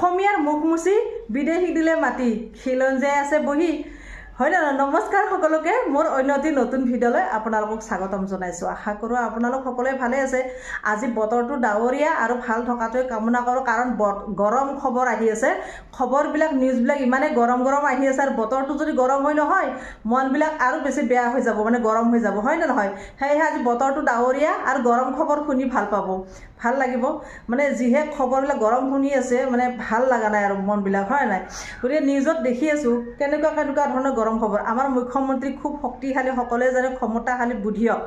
অসমীয়াৰ মুখ মুচি বিদেশীক দিলে মাতি খিলঞ্জীয়াই আছে বহি। হয় নে নহয়? নমস্কাৰ সকলোকে মোৰ অন্য এটি নতুন ভিডিঅ'লৈ আপোনালোকক স্বাগতম জনাইছোঁ। আশা কৰোঁ আপোনালোক সকলোৱে ভালে আছে। আজি বতৰটো ডাৱৰীয়া আৰু ভাল থকাটোৱে কামনা কৰোঁ কাৰণ ব- গৰম খবৰ আহি আছে। খবৰবিলাক নিউজবিলাক ইমানেই গৰম গৰম আহি আছে আৰু বতৰটো যদি গৰম হয় নহয় মনবিলাক আৰু বেছি বেয়া হৈ যাব মানে গৰম হৈ যাব। হয় নে নহয়? সেয়েহে আজি বতৰটো ডাৱৰীয়া আৰু গৰম খবৰ শুনি ভাল পাব। ভালো লাগিব। মানে যিহে খবৰবিলাক গৰম শুনি আছে মানে ভালো লগা নাই আৰু মনবিলাক, হয় নাই? গতিকে নিউজত দেখি আছোঁ, কেনেকুৱা কেনেকুৱা ধৰণৰ গৰম খবৰ। আমাৰ মুখ্যমন্ত্ৰী খুব শক্তিশালী, সকলোৱে জানে ক্ষমতাশালী বুদ্ধিয়ক।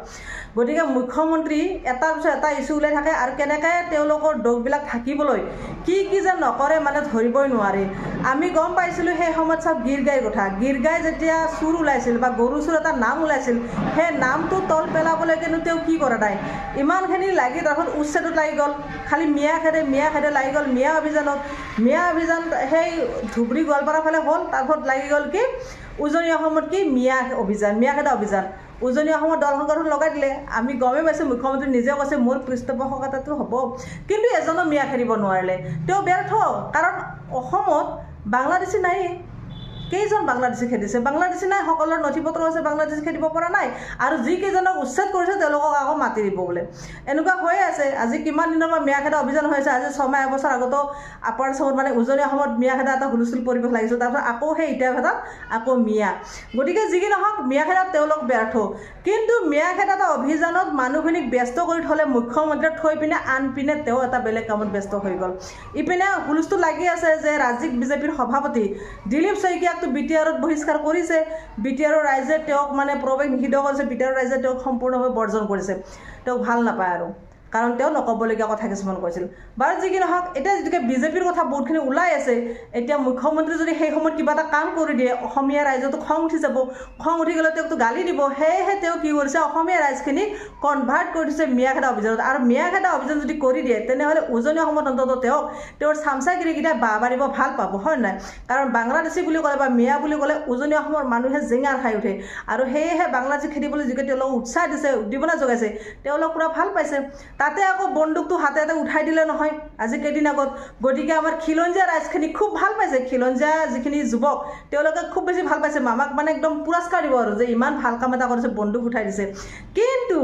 গতিকে মুখ্যমন্ত্ৰী এটাৰ পিছত এটা ইছ্যু ওলাই থাকে আৰু কেনেকৈ তেওঁলোকৰ দোষবিলাক ঢাকিবলৈ কি কি যে নকৰে মানে ধৰিবই নোৱাৰি। আমি গম পাইছিলোঁ সেই সময়ত চব গীৰ গাইৰ কথা। গীৰ গাই যেতিয়া চুৰ ওলাইছিল বা গৰু চুৰ এটা নাম ওলাইছিল, সেই নামটো তল পেলাবলৈ কিন্তু তেওঁ কি কৰা নাই? ইমানখিনি লাগি তাৰপিছত উচ্ছেদত লাগি গ'ল খালি মিয়া খেদে মিয়া খেদে লাগি গ'ল মিয়া অভিযানত মিয়া অভিযান সেই ধুবুৰী গোৱালপাৰা ফালে হ'ল তাৰপিছত লাগি গ'ল কি উজনি অসমত কি মিয়া অভিযান মিয়া খেদা অভিযান। উজনি অসমত দল সংগঠন লগাই দিলে। আমি গমেই পাইছোঁ মুখ্যমন্ত্ৰী নিজে কৈছে মোৰ পৃষ্ঠপোষকতাটো হ'ব। কিন্তু এজনো মিয়া খেদিব নোৱাৰিলে। তেওঁ ব্যৰ্থ কাৰণ অসমত বাংলাদেশী নায়েই। কেইজন বাংলাদেশী খেদিছে? বাংলাদেশী নাই সকলৰ নথি পত্ৰ আছে বাংলাদেশী খেদিব পৰা নাই। আৰু যিকেইজনক উচ্ছেদ কৰিছে তেওঁলোকক আকৌ মাতি দিব বোলে। এনেকুৱা হৈয়ে আছে। আজি কিমান দিনৰ পৰা মিয়া খেদা অভিযান হৈ আছে? আজি ছমাহ এবছৰ আগতো আপাৰ আছামত মানে উজনি অসমত মিয়া খেদা এটা হুলস্থুল পৰিৱেশ লাগিছিল। তাৰপিছত আকৌ সেই ইটা ভেটাত আকৌ মিয়া। গতিকে যি কি নহওক মিয়া খেদাত তেওঁলোক ব্যৰ্থ। কিন্তু মিয়া খেদা এটা অভিযানত মানুহখিনিক ব্যস্ত কৰি থ'লে মুখ্যমন্ত্ৰীয়ে থৈ পিনে আন পিনে তেওঁ এটা বেলেগ কামত ব্যস্ত হৈ গ'ল। ইপিনে হুলস্থুল লাগি আছে যে ৰাজ্যিক বিজেপিৰ সভাপতি দিলীপ শইকীয়াকতো বি টি আৰত বহিষ্কাৰ কৰিছে। বি টি আৰৰ ৰাইজে তেওঁক মানে প্ৰৱেশ নিষিদ্ধ কৰিছে। বি টি আৰৰ ৰাইজে তেওঁক সম্পূৰ্ণভাৱে বৰ্জন কৰিছে। তেওঁক ভাল নাপায় আৰু। কাৰণ তেওঁ নক'বলগীয়া কথা কিছুমান কৈছিল। বাৰু যি কি নহওক এতিয়া যিটোকে বিজেপিৰ কথা বহুতখিনি ওলাই আছে এতিয়া মুখ্যমন্ত্ৰী যদি সেই সময়ত কিবা এটা কাম কৰি দিয়ে অসমীয়া ৰাইজতো খং উঠি যাব খং উঠি গ'লে তেওঁকতো গালি দিব সেয়েহে তেওঁ কি কৰিছে অসমীয়া ৰাইজখিনিক কনভাৰ্ট কৰি দিছে মিয়া খেদা অভিযানত। আৰু মিয়া খেদা অভিযান যদি কৰি দিয়ে তেনেহ'লে উজনি অসমত অন্তত তেওঁক তেওঁৰ চামচাগিৰিকেইটাই বাহ বাঢ়িব ভাল পাব হয় নাই? কাৰণ বাংলাদেশী বুলি ক'লে বা মিয়া বুলি ক'লে উজনি অসমৰ মানুহে জেঙাৰ খাই উঠে। আৰু সেয়েহে বাংলাদেশী খেদিবলৈ যিকে তেওঁলোকক উৎসাহ দিছে উদ্দীপনা যোগাইছে তেওঁলোক পূৰা ভাল পাইছে। তাতে আকৌ বন্দুকটো হাতে হাতে উঠাই দিলে নহয়। আজি কেইদিন আগত। গতিকে আমাৰ খিলঞ্জীয়া ৰাইজখিনি খুব ভালো পাইছে। খিলঞ্জীয়া যিখিনি যুৱক, তেওঁলোকে খুব বেছি ভালো পাইছে। মামাক মানে একদম পুৰস্কাৰ দিব আৰু যে ইমান ভালো কাম এটা কৰিছে, বন্দুক উঠাই দিছে। কিন্তু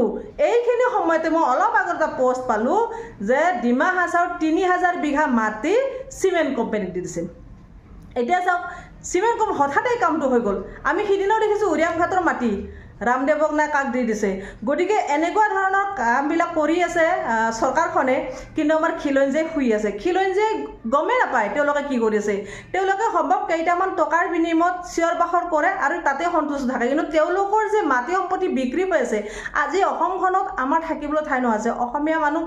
এইখিনি সময়তে মই অলপ আগত এটা পষ্ট পালোঁ যে ডিমা হাছাওত তিনি হাজাৰ বিঘা মাটি চিমেণ্ট কোম্পানীক দি দিছে। এতিয়া চাওক চিমেণ্ট কম হঠাতে কামটো হৈ গ'ল। আমি সিদিনাও দেখিছোঁ উৰিয়াম ঘাটৰ মাটি। ৰামদেৱক নাই কাক দি দিছে? গতিকে এনেকুৱা ধৰণৰ কামবিলাক কৰি আছে চৰকাৰখনে। কিন্তু আমাৰ খিলঞ্জীয়াই শুই আছে। খিলঞ্জীয়াই গমেই নাপায় তেওঁলোকে কি কৰি আছে। তেওঁলোকে সম্ভৱ কেইটামান টকাৰ বিনিময়ত চিঞৰ বাখৰ কৰে আৰু তাতে সন্তুষ্ট থাকে। কিন্তু তেওঁলোকৰ যে মাটি সম্পত্তি বিক্ৰী হৈ আছে আজি অসমখনত আমাৰ থাকিবলৈ ঠাই নোহোৱা হৈছে। অসমীয়া মানুহ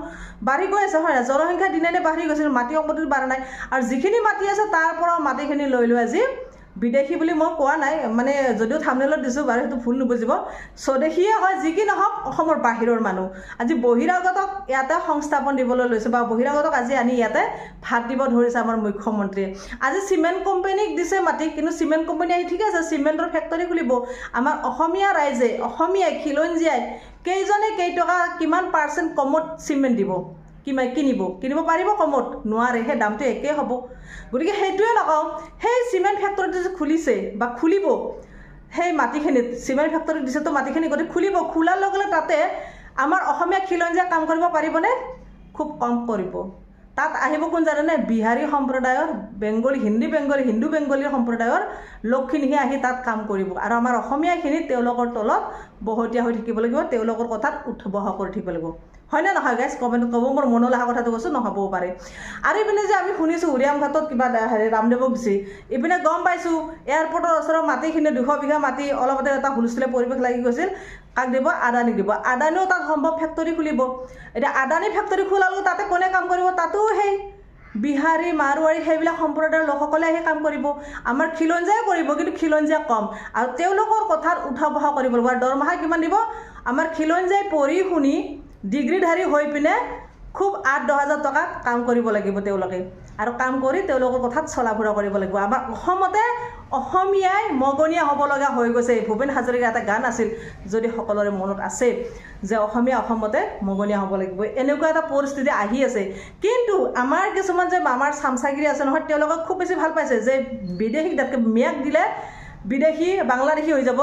বাঢ়ি গৈ আছে হয় জনসংখ্যা দিনে দিনে বাঢ়ি গৈছে মাটি সম্পত্তি বাঢ়া নাই। আৰু যিখিনি মাটি আছে তাৰ পৰাও মাটিখিনি লৈ লৈ আজি বিদেশী বুলি মই কোৱা নাই মানে যদিও থামনেলত দিছোঁ বাৰু সেইটো ভুল নুবুজিব। স্বদেশীয়ে হয় যি কি নহওক অসমৰ বাহিৰৰ মানুহ। আজি বহিৰাগতক ইয়াতে সংস্থাপন দিবলৈ লৈছে বা বহিৰাগতক আজি আনি ইয়াতে ভাত দিব ধৰিছে আমাৰ মুখ্যমন্ত্ৰীয়ে। আজি চিমেণ্ট কোম্পানীক দিছে মাটি কিন্তু চিমেণ্ট কোম্পানী আহি ঠিক আছে চিমেণ্টৰ ফেক্টৰী খুলিব। আমাৰ অসমীয়া ৰাইজে অসমীয়াই খিলঞ্জীয়াই কেইজনে কেইটকা কিমান পাৰ্চেণ্ট কমত চিমেণ্ট দিব? কিমান কিনিব? কিনিব পাৰিব কমত? নোৱাৰে সেই দামটো একেই হ'ব। গতিকে সেইটোৱে নকওঁ সেই চিমেণ্ট ফেক্টৰীটো যে খুলিছে বা খুলিব সেই মাটিখিনিত চিমেণ্ট ফেক্টৰী দিছেতো মাটিখিনি গতিকে খুলিব খোলাৰ লগে লগে তাতে আমাৰ অসমীয়া খিলঞ্জীয়া কাম কৰিব পাৰিবনে? খুব কম কৰিব। তাত আহিব কোন জানেনে? বিহাৰী সম্প্ৰদায়ৰ বেংগলী হিন্দী বেংগলী হিন্দু বেংগলী সম্প্ৰদায়ৰ লোকখিনিহে আহি তাত কাম কৰিব। আৰু আমাৰ অসমীয়াখিনি তেওঁলোকৰ তলত বহতীয়া হৈ থাকিব লাগিব তেওঁলোকৰ কথাত উঠবহ কৰি থাকিব লাগিব। হয়নে নহয় গাইজ কমেণ্টত ক'ব মোৰ মনলৈ অহা কথাটো কৈছোঁ নহ'বও পাৰে। আৰু ইপিনে যে আমি শুনিছোঁ উৰিয়াম ঘাটত কিবা হেৰি ৰামদেৱক দিছে। ইপিনে গম পাইছোঁ এয়াৰপৰ্টৰ ওচৰৰ মাটিখিনি দুশ বিঘা মাটি অলপতে এটা হুলস্থুলীয়া পৰিৱেশ লাগি গৈছিল। কাক দিব আদানীক দিব। আদানীও তাত সম্ভৱ ফেক্টৰী খুলিব। এতিয়া আদানী ফেক্টৰী খোলালেও তাতে কোনে কাম কৰিব? তাতো সেই বিহাৰী মাৰোৱাৰী সেইবিলাক সম্প্ৰদায়ৰ লোকসকলে আহি কাম কৰিব। আমাৰ খিলঞ্জীয়াই কৰিব কিন্তু খিলঞ্জীয়া কম। আৰু তেওঁলোকৰ কথাত উঠা বহা কৰিব লাগিব। আৰু দৰমহা কিমান দিব? আমাৰ খিলঞ্জীয়াই পঢ়ি শুনি ডিগ্ৰীধাৰী হৈ পিনে খুব আঠ দহ হাজাৰ টকাত কাম কৰিব লাগিব তেওঁলোকে। আৰু কাম কৰি তেওঁলোকৰ কথাত চলা ফুৰা কৰিব লাগিব। আমাৰ অসমতে অসমীয়াই মগনীয়া হ'ব লগা হৈ গৈছে। ভূপেন হাজৰিকাৰ এটা গান আছিল যদি সকলোৰে মনত আছে যে অসমীয়া অসমতে মগনীয়া হ'ব লাগিব। এনেকুৱা এটা পৰিস্থিতি আহি আছে। কিন্তু আমাৰ কিছুমান যে আমাৰ চামচাগিৰি আছে নহয় তেওঁলোকক খুব বেছি ভাল পাইছে যে বিদেশীক তাতকৈ মেয়াক দিলে বিদেশী বাংলাদেশী হৈ যাব।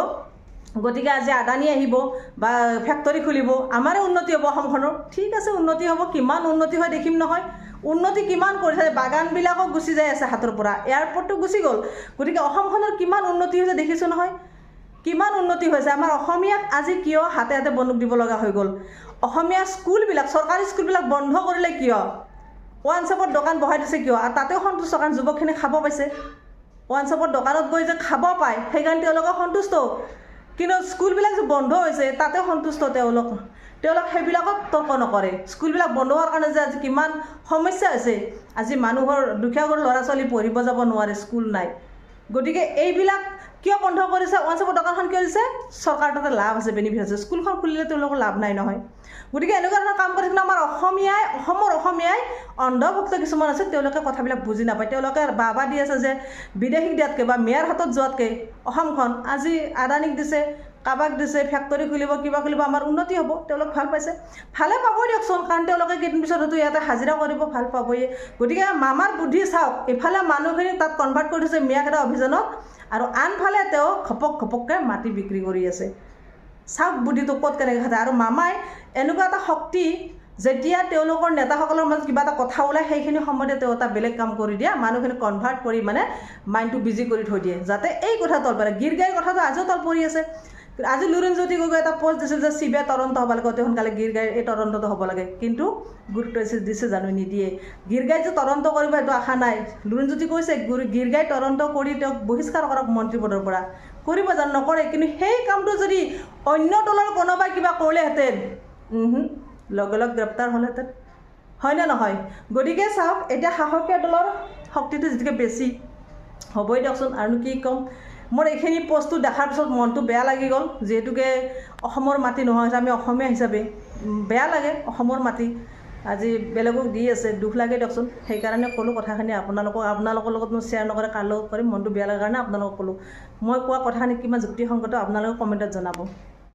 গতিকে আজি আদানী আহিব বা ফেক্টৰী খুলিব আমাৰে উন্নতি হ'ব অসমখনৰ। ঠিক আছে উন্নতি হ'ব কিমান উন্নতি হয় দেখিম নহয়। উন্নতি কিমান কৰিছে বাগানবিলাকো গুচি যাই আছে হাতৰ পৰা। এয়াৰপৰ্টটো গুচি গ'ল। গতিকে অসমখনৰ কিমান উন্নতি হৈছে দেখিছোঁ নহয়। কিমান উন্নতি হৈছে। আমাৰ অসমীয়াক আজি কিয় হাতে হাতে বন্দুক দিব লগা হৈ গ'ল? অসমীয়া স্কুলবিলাক চৰকাৰী স্কুলবিলাক বন্ধ কৰিলে কিয়? ওৱান শ্বপত দোকান বহাই দিছে কিয়? আৰু তাতেও সন্তুষ্ট কাৰণ যুৱকখিনি খাব পাইছে। ওৱান শ্বপত দোকানত গৈ যে খাব পায় সেইকাৰণে তেওঁলোকে সন্তুষ্ট। কিন্তু স্কুলবিলাক যে বন্ধ হৈছে তাতে সন্তুষ্ট তেওঁলোক। তেওঁলোক সেইবিলাকত তৰ্ক নকৰে। স্কুলবিলাক বন্ধ হোৱাৰ কাৰণে যে আজি কিমান সমস্যা হৈছে। আজি মানুহৰ দুখীয়া ঘৰৰ ল'ৰা ছোৱালী পঢ়িব যাব নোৱাৰে স্কুল নাই। গতিকে এইবিলাক কিয় বন্ধ কৰিছে? ওৱান শ্বপৰ দোকানখন কিয় দিছে চৰকাৰ তাতে লাভ আছে বেনিফিট আছে। স্কুলখন খুলিলে তেওঁলোকৰ লাভ নাই নহয়। গতিকে এনেকুৱা ধৰণৰ কাম কৰি কিন্তু আমাৰ অসমীয়াই অসমৰ অসমীয়াই অন্ধভক্ত কিছুমান আছে তেওঁলোকে কথাবিলাক বুজি নাপায়। তেওঁলোকে বাবা দি আছে যে বিদেশীক দিয়াতকৈ বা মেয়াৰ হাতত যোৱাতকৈ অসমখন আজি আদানীক দিছে কাৰোবাক দিছে ফেক্টৰী খুলিব কিবা খুলিব আমাৰ উন্নতি হ'ব তেওঁলোক ভাল পাইছে। ভালে পাবই দিয়কচোন কাৰণ তেওঁলোকে কেইদিন পিছত হয়তো ইয়াতে হাজিৰা কৰিব ভাল পাবই গতিকে মামাৰ বুদ্ধি চাওক ইফালে মানুহখিনিক তাত কনভাৰ্ট কৰি দিছে মিয়াকেইটা অভিযানত আৰু আনফালে তেওঁ ঘপক ঘপককৈ মাটি বিক্ৰী কৰি আছে। চাওক বুদ্ধিটো ক'ত কেনেকৈ খাতে আৰু মামাই এনেকুৱা এটা শক্তি যেতিয়া তেওঁলোকৰ নেতাসকলৰ মাজত কিবা এটা কথা ওলায় সেইখিনি সময়তে তেওঁ এটা বেলেগ কাম কৰি দিয়ে মানুহখিনি কনভাৰ্ট কৰি মানে মাইণ্ডটো বিজি কৰি থৈ দিয়ে যাতে এই কথা তল পৰে। গীৰ গাইৰ কথাটো আজিও তল পৰি আছে। আজি লুৰিণজ্যোতি গগৈ এটা পষ্ট দিছিল যে চি বি আই তদন্ত হ'ব লাগে অতি সোনকালে গীৰ গাইৰ এই তদন্তটো হ'ব লাগে। কিন্তু গুৰুত্ব দিছে জানো নিদিয়ে। গীৰ গাই যে তদন্ত কৰিব সেইটো আশা নাই। লুৰিণজ্যোতি কৈছে গুৰু গাই তদন্ত কৰি তেওঁক বহিষ্কাৰ কৰক মন্ত্ৰী পদৰ পৰা। কৰিব জানো নকৰে কিন্তু সেই কামটো যদি অন্য দলৰ কোনোবাই কিবা কৰিলেহেঁতেন লগে লগ গ্ৰেপ্তাৰ হ'লহেঁতেন। হয়নে নহয়? গতিকে চাওক এতিয়া সাহসীয়া দলৰ শক্তিটো যিটোকে বেছি হ'বই দিয়কচোন। আৰুনো কি ক'ম? মোৰ এইখিনি পষ্টটো দেখাৰ পিছত মনটো বেয়া লাগি গ'ল। যিহেতুকে অসমৰ মাটি নোহোৱা হৈছে আমি অসমীয়া হিচাপে বেয়া লাগে অসমৰ মাটি। আজি বেলেগক দি আছে দুখ লাগে দিয়কচোন। সেইকাৰণে ক'লোঁ কথাখিনি আপোনালোকক আপোনালোকৰ লগত মই শ্বেয়াৰ নকৰে কাৰ লগত কৰিম মনটো বেয়া লাগে কাৰণে আপোনালোকক ক'লোঁ। মই কোৱা কথাখিনি কিমান যুক্তিসংগত আপোনালোকে কমেণ্টত জনাব।